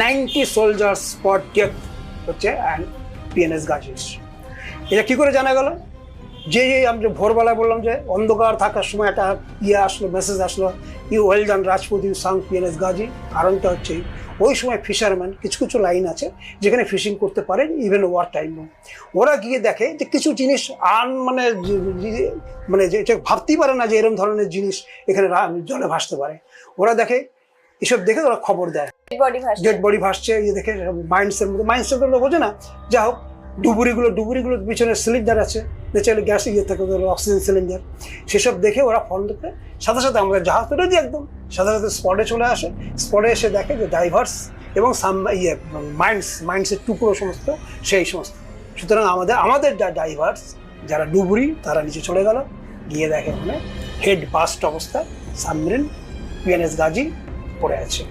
Ninety soldier spot death হচ্ছে and PNS Ghazi's এটা কী করে জানা গেল? যে যে আমি যে ভোরবেলা বললাম যে অন্ধকার থাকার সময় একটা ইয়ে আসলো মেসেজ আসলো you well done Rajput you sank PNS Ghazi. কারণটা হচ্ছে, ওই সময় ফিশারম্যান কিছু কিছু লাইন আছে, যেখানে ফিশিং করতে পারে ইভেন ওয়ার টাইম ওরা গিয়ে দেখে যে কিছু জিনিস আন মানে মানে যে ভাবতেই পারে না যে এরকম ধরনের জিনিস এখানে জলে ভাসতে পারে। ওরা দেখে এসব দেখে ওরা খবর দেয়। ডেড বডি ভাসছে। ইয়ে দেখে মাইন্ডসের মধ্যে মাইন্ডসেট তো বোঝে না। যা হোক ডুবুরিগুলো ডুবুরিগুলোর পিছনে সিলিন্ডার আছে। ন্যাচারালি গ্যাস ইয়ে থাকে অক্সিজেন সিলিন্ডার সেসব দেখে ওরা ফোন দেখে সাথে সাথে আমরা জাহাজ তো রেডি একদম। সাথে সাথে স্পটে চলে আসে। স্পটে এসে দেখে যে ডাইভার্স এবং সাম ইয়ে মাইন্ডস মাইন্ডসের টুকরো সমস্ত সেই সমস্ত। সুতরাং আমাদের আমাদের যা ডাইভার্স যারা ডুবুরি তারা নিচে চলে গেল। গিয়ে দেখে ওখানে হেড বাস্ট অবস্থায় সাবমেরিন পিএনএস গাজী পড়ে আছে